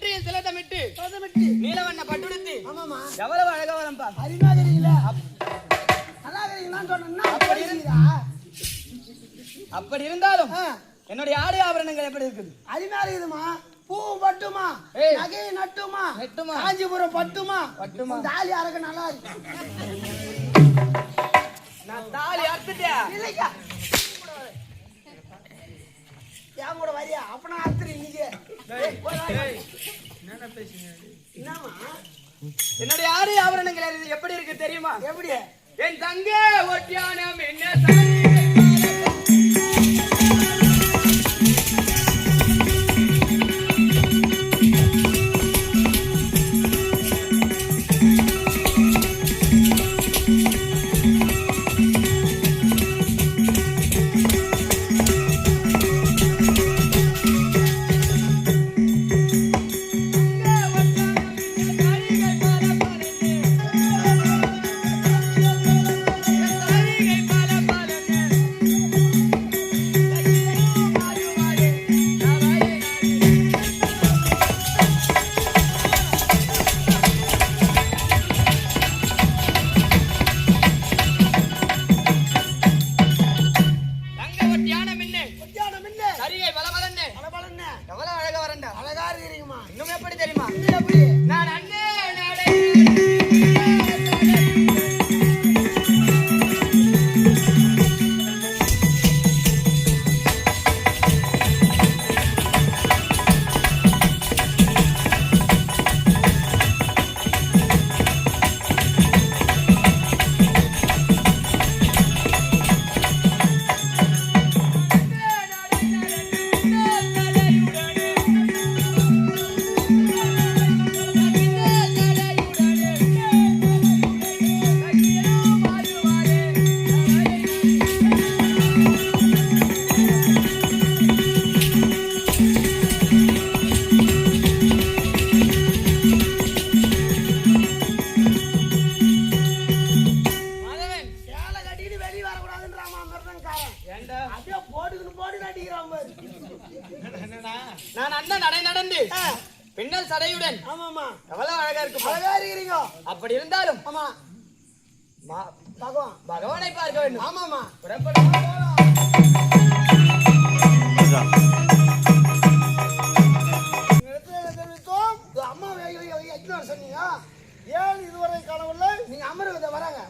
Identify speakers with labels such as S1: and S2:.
S1: நெற்றியில் திலதமிட்டு
S2: திலதமிட்டு
S1: நீலவண்ண பட்டுடுத்து
S2: ஆமாமா
S1: எவ்வளவு அழகா வரம்பா.
S2: அருமையா இருக்கீங்களா அப்படி இருந்தா
S1: அப்படி இருந்தாலும் என்னுடைய ஆடை ஆபரணங்கள் எப்படி இருக்குது?
S2: அருமையா இருக்குதுமா பூ பட்டுமா? நகை நட்டுமா?
S1: நட்டுமா?
S2: காஞ்சிபுரம் பட்டுமா?
S1: பட்டுமா?
S2: தாலி அறக்க நல்லா இருக்கு.
S1: நான் தாலி அறுத்துட்டேன்.
S2: இல்லையா என் கூட வரியா? அப்பனா அறுத்துரு இன்னைக்கு
S1: என்னுடைய ஆடை ஆபரணங்கள் எப்படி இருக்கு தெரியுமா?
S2: எப்படி?
S1: என் தங்க ஒட்டியானம் என்ன எப்படி தெரியுமா?
S2: எப்படி?
S1: நான் அண்ணன் நடை நடந்து பின்னல் சடையுடன்
S2: ஆமாமா
S1: எவ்வளவு அழகா இருக்கு.
S2: அழகா இருக்கிறீங்க.
S1: அப்படி இருந்தாலும்
S2: ஆமா. பகவான்.
S1: பகவானை பார்க்க வேண்டும்.
S2: ஆமாமா அம்மா சொன்னீங்க? ஏன் இதுவரை காணவில்லை நீங்க அமர்வு வராங்க.